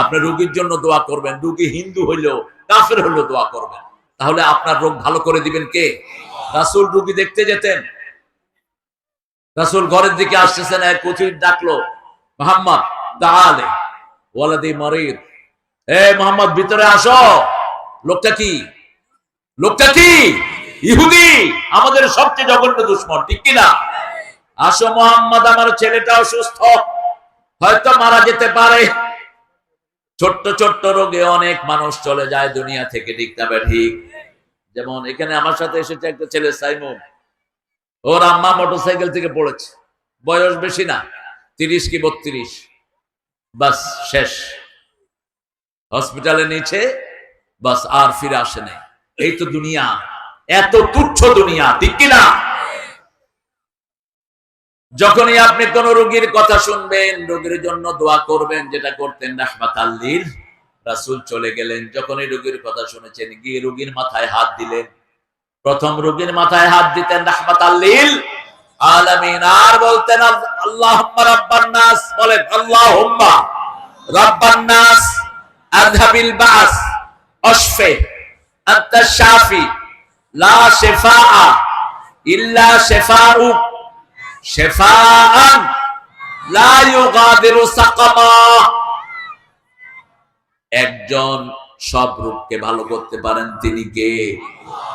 আপনি রোগীর জন্য দোয়া করবেন, রোগী হিন্দু হইলেও কাফের হইলেও দোয়া করবেন। তাহলে আপনার রোগ ভালো করে দিবেন কে? রাসুল রোগী দেখতে যেতেন। রাসুল ঘরের দিকে আসতেছেন, এক কচির ডাকলো, মোহাম্মদ তাহলে ওয়ালাদি মরিদ। এ মোহাম্মদ, ভিতরে আসো। লোকটা কি? লোকটা কি? ইহুদি? আমাদের সবচেয়ে জঘন্য দুশ্মন, ঠিক কিনা? আসো মোহাম্মদ, আমার ছেলেটা অসুস্থ হয়তো মারা যেতে পারে। ছোট্ট ছোট্ট রোগে অনেক মানুষ চলে যায় দুনিয়া থেকে, ঠিক না ঠিক। যেমন এখানে আমার সাথে এসেছে একটা ছেলে, সাইমন। ওর আম্মা মোটরসাইকেল থেকে পড়েছে। বয়স বেশি না, তিরিশ কি বত্রিশ। বাস, শেষ। হসপিটালে নিচে, বাস, আর ফিরে আসে নাই। এই তো দুনিয়া। এত তুচ্ছ দুনিয়া, ঠিক কিনা? যখনই আপনি কোন রোগীর কথা শুনবেন, রোগীর জন্য দোয়া করবেন, যেটা করতেন রাহমাত আল্লির রাসুল চলে গেলেন। যখনই রোগীর কথা শুনেছেন, গিয়ে রোগীর মাথায় হাত দিলেন। প্রথম রোগীর মাথায় হাত দিতেন রাহমাত আল্লিল। আলামিন আর বলতেন আল্লাহ রাব্বান নাস। বলেন, আল্লাহুম্মা রাব্বান নাস, আযহাবিল বাস, অশফে, আনতা শাফি, লা শিফাআ, ইল্লা শিফাউক। শিফাআন লা ইউগাদিরু সাকামা একজন সব রোগকে ভালো করতে পারেন তিনি কে?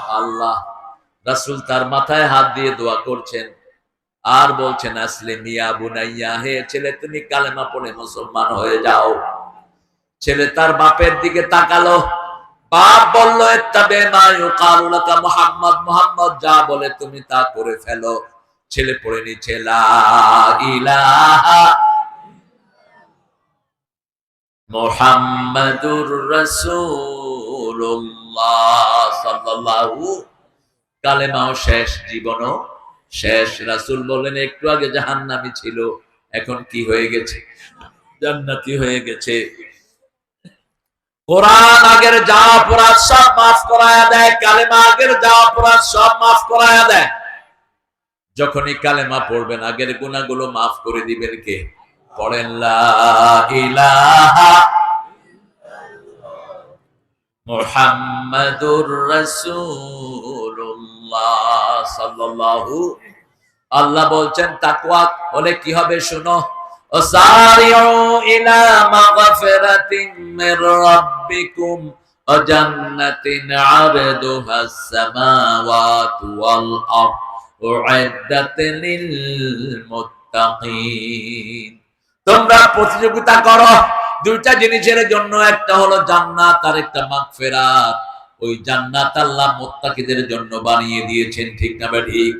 আল্লাহ। রাসূল তার মাথায় হাত দিয়ে দোয়া করছেন। আর বলছেন আসলে মিয়া বুনাইয়া, হে ছেলে, তুমি কালেমা পড়ে মুসলমান হয়ে যাও। ছেলে তার বাপের দিকে তাকালো। বাপ বলল মুহাম্মদ মুহাম্মদ যা বলে তুমি তা করে ফেলো। ছেলে পড়ে নিচ্ছে মুহাম্মাদুর রাসূলুল্লাহ সাল্লাল্লাহু কালেমাও শেষ, জীবনও শেষ। রাসূল বলেন একটু আগে জাহান্নামী ছিল, এখন কি হয়ে গেছে? জান্নাতি হয়ে গেছে। কোরআন আগের যা অপরাধ সব মাফ করায়া দেয়, কালেমা আগের যা অপরাধ সব মাফ করায়া দেয়। যখনই কালেমা পড়বেন আগের গুণাগুলো মাফ করে দিবেন কে পড়েন লা ইলাহা মুহাম্মাদুর রাসূলুল্লাহ সাল্লাল্লাহু আল্লাহ বলছেন তাকওয়া হলে কি হবে শুনো وسارعوا إلى مغفرة من ربكم وجنة عرضها السماوات والأرض أعدت للمتقين তোমরা প্রতিযোগিতা করো। দুইটা জিনিসের জন্য একটা হলো জান্নাত আর একটা মাগফিরাত। ওই জান্নাত আল্লাহ মোত্তাকিদের জন্য বানিয়ে দিয়েছেন, ঠিক না ঠিক